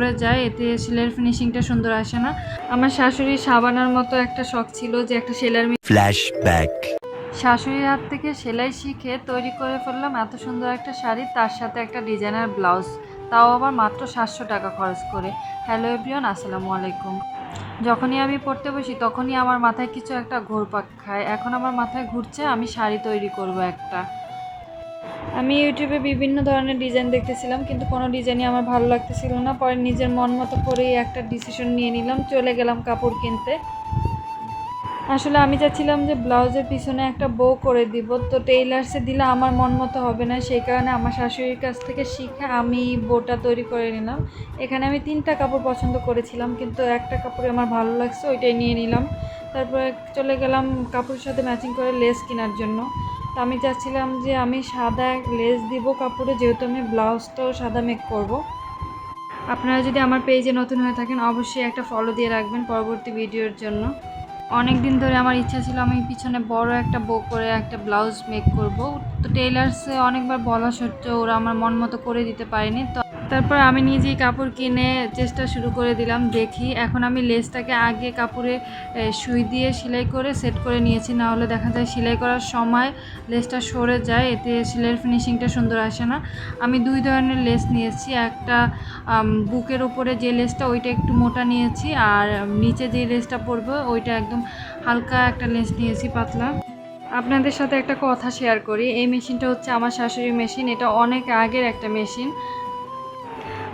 সরে যায় এতে সেলের ফিনিশিংটা সুন্দর আসে না। আমার শাশুড়ি সাবানার মতো একটা শখ ছিল যে একটা সেলার Flashback. শাশুড়ির হাত থেকে সেলাই শিখে তৈরি করে ফেললাম এত সুন্দর একটা শাড়ি তার সাথে একটা ডিজাইনার ব্লাউজ তাও আবার মাত্র সাতশো টাকা খরচ করে। হ্যালো এভরিওন আসসালামু আলাইকুম। যখনই আমি পড়তে বসি তখনই আমার মাথায় কিছু একটা ঘুরপাক খায়। এখন আমার মাথায় ঘুরছে আমি শাড়ি তৈরি করব একটা। আমি ইউটিউবে বিভিন্ন ধরনের ডিজাইন দেখতেছিলাম, কিন্তু কোনো ডিজাইনই আমার ভালো লাগতেছিল না। পরে নিজের মন মতো করেই একটা ডিসিশন নিয়ে নিলাম, চলে গেলাম কাপড় কিনতে। আসলে আমি চাচ্ছিলাম যে ব্লাউজের পিছনে একটা বো করে দিব, তো টেইলার্সে দিলে আমার মন মতো হবে না, সেই কারণে আমার শাশুড়ির কাছ থেকে শিখে আমি বোটা তৈরি করে নিলাম। এখানে আমি তিনটা কাপড় পছন্দ করেছিলাম, কিন্তু একটা কাপড়ে আমার ভালো লাগছে, ওইটাই নিয়ে নিলাম। তারপরে চলে গেলাম কাপড়ের সাথে ম্যাচিং করে লেস কেনার জন্য। তো আমি চাচ্ছিলাম যে আমি সাদা লেস দিব কাপড়ে, যেহেতু আমি ব্লাউজটাও সাদা মেক করব। আপনারা যদি আমার পেজে নতুন হয়ে থাকেন, অবশ্যই একটা ফলো দিয়ে রাখবেন পরবর্তী ভিডিওর জন্য অনেক দিন ধরে আমার ইচ্ছা ছিল আমি পিছনে বড় একটা বো করে একটা ব্লাউজ মেক করব তো টেইলার্সে অনেকবার বলা সত্ত্বেও ওরা আমার মন মতো করে দিতে পারেনি, তো তারপর আমি নিজেই কাপড় কিনে চেষ্টা শুরু করে দিলাম, দেখি। এখন আমি লেসটাকে আগে কাপড়ে সুই দিয়ে সেলাই করে সেট করে নিয়েছি না হলে দেখা যায় সেলাই করার সময় লেসটা সরে যায়, এতে সেলাইয়ের ফিনিশিংটা সুন্দর আসে না। আমি দুই ধরনের লেস নিয়েছি, একটা বুকের ওপরে যে লেসটা ওইটা একটু মোটা নিয়েছি, আর নিচে যে লেসটা পড়বে ওইটা একদম হালকা একটা লেস নিয়েছি, পাতলা। আপনাদের সাথে একটা কথা শেয়ার করি, এই মেশিনটা হচ্ছে আমার শাশুড়ির মেশিন, এটা অনেক আগের একটা মেশিন।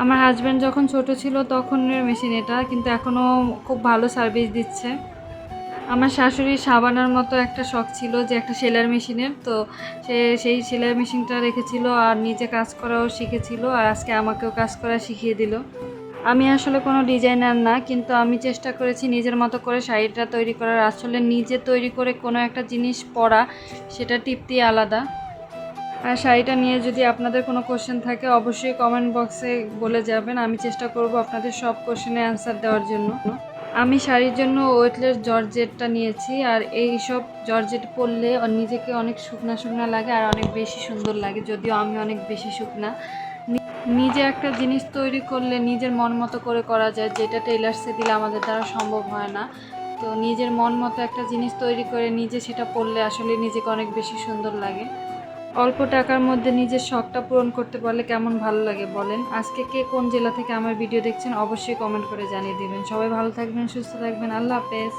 আমার হাজব্যান্ড যখন ছোট ছিল তখনের মেশিন এটা, কিন্তু এখনও খুব ভালো সার্ভিস দিচ্ছে। আমার শাশুড়ির সাবানার মতো একটা শখ ছিল যে একটা সেলার মেশিনের তো সে সেই সেলাই মেশিনটা রেখেছিল আর নিজে কাজ করাও শিখেছিল আর আজকে আমাকেও কাজ করা শিখিয়ে দিল। আমি আসলে কোনো ডিজাইনার না, কিন্তু আমি চেষ্টা করেছি নিজের মতো করে শাড়িটা তৈরি করার। আসলে নিজে তৈরি করে কোনো একটা জিনিস পরা, সেটা টিপতেই আলাদা। আর শাড়িটা নিয়ে যদি আপনাদের কোনো কোশ্চেন থাকে, অবশ্যই কমেন্ট বক্সে বলে যাবেন। আমি চেষ্টা করব আপনাদের সব কোশ্চেনে অ্যান্সার দেওয়ার জন্য। আমি শাড়ির জন্য ওয়েটলেস জর্জেটটা নিয়েছি, আর এই সব জর্জেট পরলে নিজেকে অনেক শুকনা শুকনা লাগে আর অনেক বেশি সুন্দর লাগে, যদিও আমি অনেক বেশি শুকনা। নিজে একটা জিনিস তৈরি করলে নিজের মন মতো করে করা যায়, যেটা টেইলার্সে দিলে আমাদের দ্বারা সম্ভব হয় না। তো নিজের মন মতো একটা জিনিস তৈরি করে নিজে সেটা পরলে আসলে নিজেকে অনেক বেশি সুন্দর লাগে। অল্প টাকার মধ্যে নিজের শখটা পূরণ করতে পারলে কেমন ভালো লাগে বলেন? আজকে কে কোন জেলা থেকে আমার ভিডিও দেখছেন অবশ্যই কমেন্ট করে জানিয়ে দেবেন। সবাই ভালো থাকবেন, সুস্থ থাকবেন। আল্লাহ হাফেজ।